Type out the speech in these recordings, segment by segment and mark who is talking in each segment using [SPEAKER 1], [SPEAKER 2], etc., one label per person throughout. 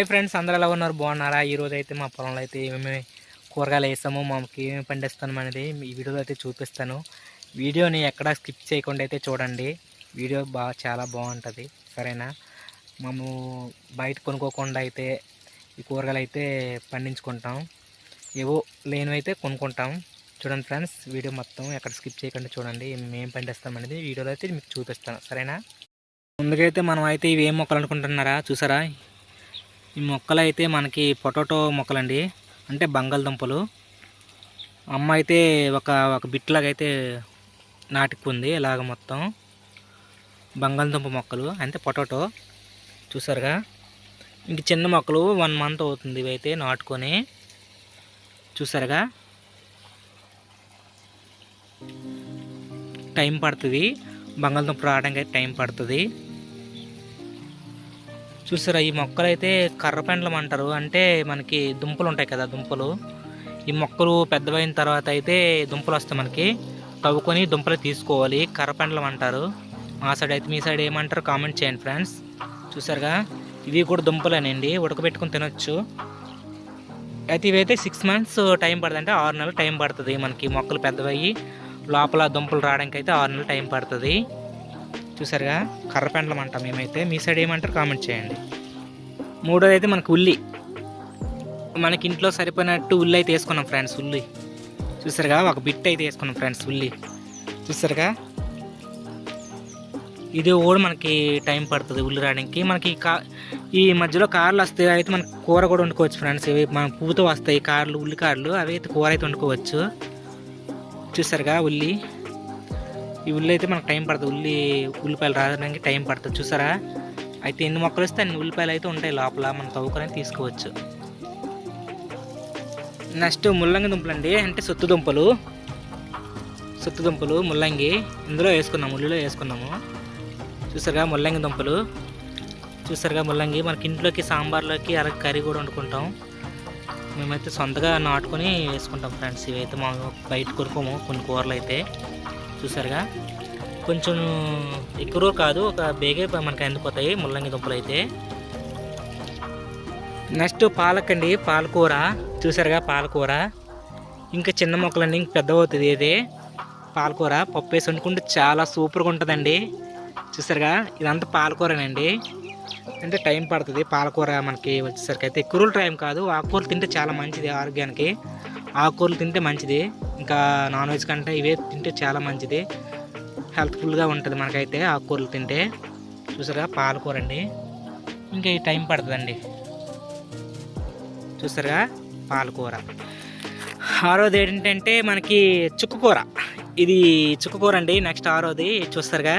[SPEAKER 1] హే friends అందరూ ఎలా ఉన్నారు? బాగున్నారా? ఈరోజు అయితే మా పొలంలో అయితే ఏమేమి కూరగాయలు వేసాము మాకు ఏమేమి పండిస్తాం అనేది ఈ వీడియోలో అయితే చూపిస్తాను. వీడియోని ఎక్కడా స్కిప్ చేయకుండా అయితే చూడండి. వీడియో బాగా చాలా బాగుంటుంది సరేనా? మేము బయట కొనుక్కోకుండా అయితే ఈ కూరగాయలు అయితే పండించుకుంటాం. ఏవో లేనివైతే కొనుక్కుంటాం. చూడండి ఫ్రెండ్స్ వీడియో మొత్తం ఎక్కడ స్కిప్ చేయకుండా చూడండి. మేము పండిస్తాం అనేది వీడియోలో అయితే మీకు చూపిస్తాను సరేనా? ముందుకైతే మనం అయితే ఇవి ఏం మొక్కలు అనుకుంటున్నారా? చూసారా? ఈ మొక్కలు అయితే మనకి పొటాటో మొక్కలండి. అంటే బంగాళదుంపలు. అమ్మ అయితే ఒక ఒక బిట్లాగా అయితే నాటుకుంది ఇలాగ మొత్తం. బంగాళదుంప మొక్కలు అంటే పొటాటో. చూసారుగా? ఇంక చిన్న మొక్కలు వన్ మంత్ అవుతుంది ఇవి అయితే నాటుకొని. చూసారుగా? టైం పడుతుంది. బంగాళదుంప రావడానికి అయితే టైం పడుతుంది. చూసారా ఈ మొక్కలు అయితే కర్రపెండలం అంటారు. అంటే మనకి దుంపలు ఉంటాయి కదా దుంపలు. ఈ మొక్కలు పెద్దవైన తర్వాత అయితే దుంపలు వస్తాయి మనకి. తవ్వుకొని దుంపలు తీసుకోవాలి. కర్రపెండలం అంటారు. మా సైడ్ అయితే మీ సైడ్ ఏమంటారు? కామెంట్ చేయండి ఫ్రెండ్స్. చూసారుగా? ఇవి కూడా దుంపలేనండి. ఉడకబెట్టుకొని తినొచ్చు. అయితే ఇవైతే సిక్స్ మంత్స్ టైం పడుతుంది అంటే ఆరు నెలలు టైం పడుతుంది మనకి మొక్కలు పెద్దవయ్యి. లోపల దుంపలు రావడానికి అయితే ఆరు నెలలు టైం పడుతుంది. చూసారుగా? కర్రపెండలం అంటాం మేమైతే. మీ సైడ్ ఏమంటారు? కామెంట్ చేయండి. మూడోది అయితే మనకు ఉల్లి. మనకి ఇంట్లో సరిపోయినట్టు ఉల్లి అయితే వేసుకున్నాం ఫ్రెండ్స్ ఉల్లి. చూసారుగా? ఒక బిట్ అయితే వేసుకున్నాం ఫ్రెండ్స్ ఉల్లి. చూసారుగా? ఇది కూడా మనకి టైం పడుతుంది ఉల్లి రావడానికి. మనకి కా ఈ మధ్యలో కార్లు వస్తాయి అయితే మనకి కూర కూడా వండుకోవచ్చు ఫ్రెండ్స్. ఇవి మన పువ్వుతో వస్తాయి కార్లు ఉల్లి కార్లు అవి అయితే కూర అయితే వండుకోవచ్చు. చూసారుగా ఉల్లి? ఈ ఉల్లి అయితే మనకు టైం పడుతుంది. ఉల్లి ఉల్లిపాయలు రావడానికి టైం పడుతుంది. చూసారా? అయితే ఎన్ని మొక్కలు వస్తే అన్ని ఉల్లిపాయలు అయితే ఉంటాయి లోపల. మనం తవ్వుకొని తీసుకోవచ్చు. నెక్స్ట్ ముల్లంగి దుంపలు అండి. అంటే సొత్తు దుంపలు. సొత్తు దుంపలు ముల్లంగి. ఇందులో వేసుకున్నాము ఉల్లిలో వేసుకున్నాము చూసారుగా ముల్లంగి దుంపలు. చూసారుగా ముల్లంగి. మనకి ఇంట్లోకి సాంబార్లోకి అర కర్రీ కూడా వండుకుంటాం. మేమైతే సొంతగా నాటుకొని వేసుకుంటాం ఫ్రెండ్స్. ఇవైతే మా బయట కొనుక్కోము. కొన్ని కూరలు అయితే. చూసారుగా? కొంచెం ఎక్కువ కాదు ఒక బేగే మనకి అందుకుపోతాయి ముల్లంగి దుంపలు అయితే నెక్స్ట్ పాలక్ అండి పాలకూర. చూసారుగా పాలకూర. ఇంకా చిన్న మొక్కలండి ఇంక పెద్ద అవుతుంది ఇది. పాలకూర పప్పు వేసి వండుకుంటే చాలా సూపర్గా ఉంటుందండి. చూసారుగా? ఇదంతా పాలకూరనండి. అంటే టైం పడుతుంది పాలకూర మనకి వచ్చేసరికి అయితే ఎక్కువ రోజులు టైం కాదు ఆకుకూరలు తింటే చాలా మంచిది ఆరోగ్యానికి. ఆకుకూరలు తింటే మంచిది. ఇంకా నాన్ వెజ్ కంటే ఇవే తింటే చాలా మంచిది. హెల్త్ఫుల్గా ఉంటుంది మనకైతే ఆకుకూరలు తింటే. చూసారా పాలకూర అండి. ఇంకా ఈ టైం పడుతుందండి. చూసారుగా పాలకూర. ఆరోది ఏంటంటే మనకి చుక్కకూర. ఇది చుక్కకూర అండి. నెక్స్ట్ ఆరోది చూస్తారుగా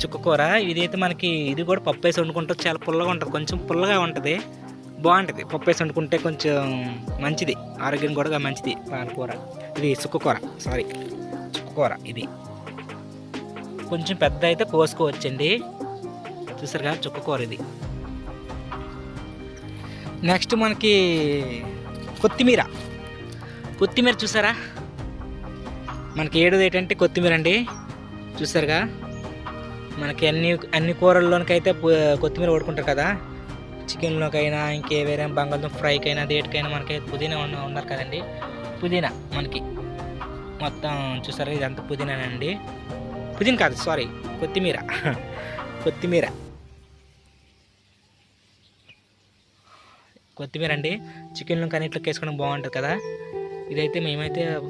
[SPEAKER 1] చుక్కకూర. ఇదైతే మనకి ఇది కూడా పప్పు వేసి వండుకుంటే చాలా పుల్లగా ఉంటుంది. కొంచెం పుల్లగా ఉంటుంది. బాగుంటుంది. పప్పు వేసి వండుకుంటే కొంచెం మంచిది. ఆరోగ్యం కూడా మంచిది. పాలకూర ఇది చుక్కకూర సారీ చుక్కకూర ఇది. కొంచెం పెద్ద అయితే కోసుకోవచ్చండి. చూసారుగా చుక్కకూర ఇది. నెక్స్ట్ మనకి కొత్తిమీర. కొత్తిమీర చూసారా? మనకి ఏడుది ఏంటంటే కొత్తిమీర అండి. చూసారుగా? మనకి అన్ని అన్ని కూరల్లోనికైతే కొత్తిమీర వడుకుంటారు కదా? చికెన్లోకైనా ఇంకే వేరే బంగాళదుంప ఫ్రైకైనా దేటికైనా మనకి పుదీనా ఉన్న ఉన్నారు కదండి. పుదీనా మనకి. మొత్తం చూసారు ఇదంతా పుదీనానండి. పుదీనా కాదు సారీ కొత్తిమీర. కొత్తిమీర. కొత్తిమీర అండి. చికెన్లో కానీ ఇట్లా వేసుకోవడం బాగుంటుంది కదా. ఇదైతే మేమైతే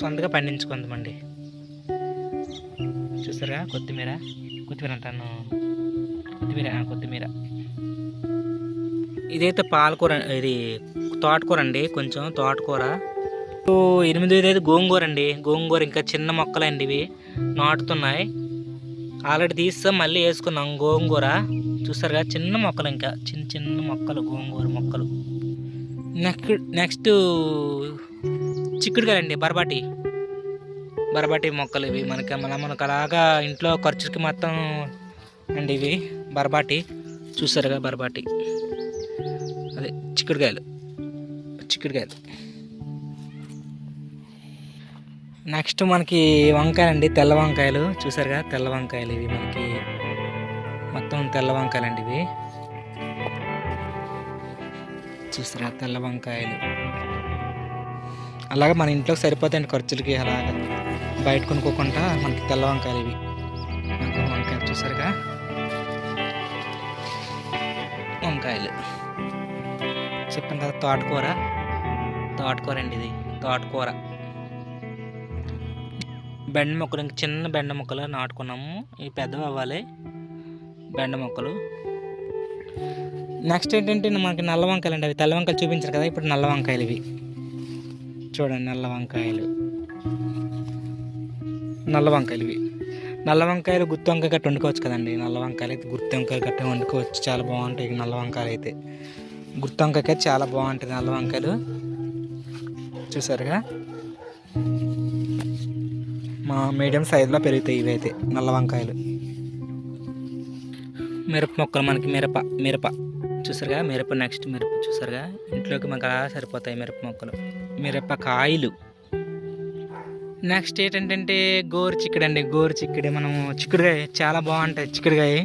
[SPEAKER 1] సొంతగా పండించుకుందామండి. చూసారా కొత్తిమీర. కొత్తిమీర అంటాను. కొత్తిమీర కొత్తిమీర. ఇదైతే పాలకూర ఇది తోటకూర అండి కొంచెం తోటకూర. ఓ, ఎనిమిది అయితే గోంగూర అండి గోంగూర ఇంకా చిన్న మొక్కలు అండి ఇవి. నాటుతున్నాయి. ఆల్రెడీ తీస్తాం మళ్ళీ వేసుకున్నాం గోంగూర. చూసారుగా చిన్న మొక్కలు ఇంకా. చిన్న చిన్న మొక్కలు గోంగూర మొక్కలు. నెక్స్ట్ నెక్స్ట్ చిక్కుడుకాయలండి బరబాటి. బరబాటి మొక్కలు ఇవి మనకి. మన మనకు అలాగా ఇంట్లో ఖర్చుకి మొత్తం అండి ఇవి. బరబాటి. చూసారుగా బరబాటి. అదే చిక్కుడుకాయలు. చిక్కుడుకాయలు. నెక్స్ట్ మనకి వంకాయలండి తెల్ల వంకాయలు. చూసారుగా తెల్ల వంకాయలు ఇవి మనకి. మొత్తం తెల్ల వంకాయలండి ఇవి. చూసారా తెల్ల వంకాయలు. అలాగే మన ఇంట్లోకి సరిపోతాయండి ఖర్చులకి అలాగ. బయట కొనుక్కోకుండా మనకి తెల్ల వంకాయలు ఇవి. వంకాయలు చూసారుగా. వంకాయలు. చెప్పాను కదా తోటకూర. తోటకూర అండి ఇది. తోటకూర. బెండ మొక్కలు ఇంక చిన్న బెండ మొక్కలు నాటుకున్నాము. ఇవి పెద్దవి అవ్వాలి. బెండ మొక్కలు. నెక్స్ట్ ఏంటంటే మనకి నల్ల వంకాయలు అండి అవి. తెల్ల వంకాయలు చూపించారు కదా ఇప్పుడు నల్ల వంకాయలు ఇవి. చూడండి నల్ల వంకాయలు. నల్ల వంకాయలు ఇవి. నల్ల వంకాయలు గుత్తి వంకాయ గట్ట వండుకోవచ్చు కదండి. నల్ల వంకాయలు అయితే గుత్తి వంకాయ గట్ట వండుకోవచ్చు. చాలా బాగుంటాయి నల్ల వంకాయలు అయితే. గుత్తి వంకాయకి చాలా బాగుంటుంది నల్ల వంకాయలు. చూసారుగా? మా మీడియం సైజులో పెరుగుతాయి ఇవి అయితే నల్ల వంకాయలు. మిరప మొక్కలు మనకి మిరప మిరప. చూసారుగా? మిరప నెక్స్ట్ మిరప చూసారుగా? ఇంట్లోకి మనకు అలా సరిపోతాయి మిరప మొక్కలు. మిరప కాయలు. నెక్స్ట్ ఏంటంటే గోరు చిక్కుడు అండి. గోరు చిక్కుడు మనం చిక్కుడుకాయ చాలా బాగుంటాయి చిక్కుడుకాయ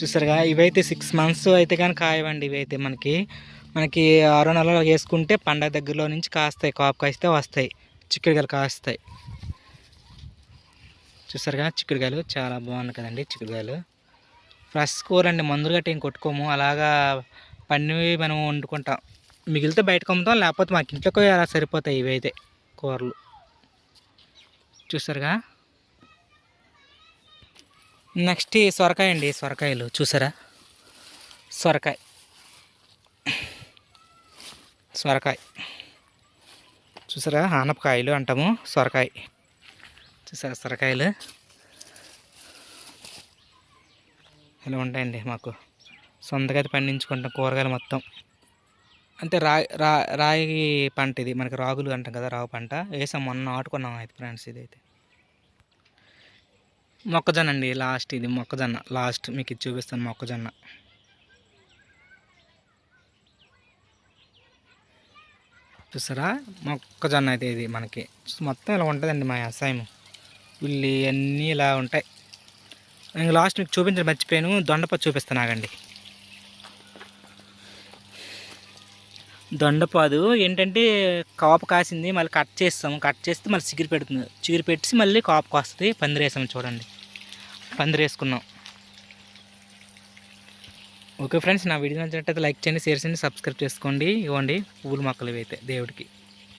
[SPEAKER 1] చూసారుగా ఇవైతే సిక్స్ మంత్స్ అయితే కానీ కాయవండి ఇవైతే మనకి. మనకి ఆరో నెలలో వేసుకుంటే పండగ దగ్గరలో నుంచి కాస్తాయి కాపు కాస్తే వస్తాయి చిక్కుడుకాయలు కాస్తాయి. చూసారుగా చిక్కుడుకాయలు చాలా బాగున్నాయి కదండి చిక్కుడుకాయలు. ఫ్రెష్ కూర అండి మందులు గట్టి ఏం కొట్టుకోము అలాగా పన్నీ మనం వండుకుంటాం. మిగిలితే బయటకు అమ్ముతాం లేకపోతే మాకు ఇంట్లోకి అలా సరిపోతాయి ఇవైతే కూరలు. చూసారుగా నెక్స్ట్ సొరకాయ అండి సొరకాయలు చూసారా? సొరకాయ. సొరకాయ. చూసారా? ఆనపకాయలు అంటాము సొరకాయ. చూసారా సొరకాయలు? ఇలా ఉంటాయండి మాకు? సొంతగా అయితే పండించుకుంటాం కూరగాయలు మొత్తం. అంటే రాగి రా రాగి పంట ఇది మనకి రాగులు అంటాం కదా రాగు పంట. వేసాం మొన్న నాటుకున్నాం అయితే ఫ్రెండ్స్ ఇదైతే. మొక్కజొన్న అండి లాస్ట్ ఇది మొక్కజొన్న. లాస్ట్ మీకు ఇది చూపిస్తాను మొక్కజొన్న. చూసారా? మొక్కజొన్న అయితే ఇది మనకి. మొత్తం ఇలా ఉంటుందండి మా వ్యవసాయం ఉల్లి అన్నీ ఇలా ఉంటాయి. నేను లాస్ట్ మీకు చూపించడం మర్చిపోయాను. దొండపచ్చి చూపిస్తాను ఆగండి. దొండపాదు ఏంటంటే కాపు కాసింది మళ్ళీ కట్ చేస్తాము. కట్ చేస్తే మళ్ళీ చిగురు పెడుతుంది. చిగురు పెట్టి మళ్ళీ కాపుకి వస్తుంది పందిరేసాము చూడండి. పందిరి వేసుకున్నాం ఓకే ఫ్రెండ్స్ నా వీడియో నచ్చినట్టయితే లైక్ చేయండి షేర్ చేయండి సబ్స్క్రైబ్ చేసుకోండి. ఇవ్వండి పువ్వులు మొక్కలు అయితే దేవుడికి.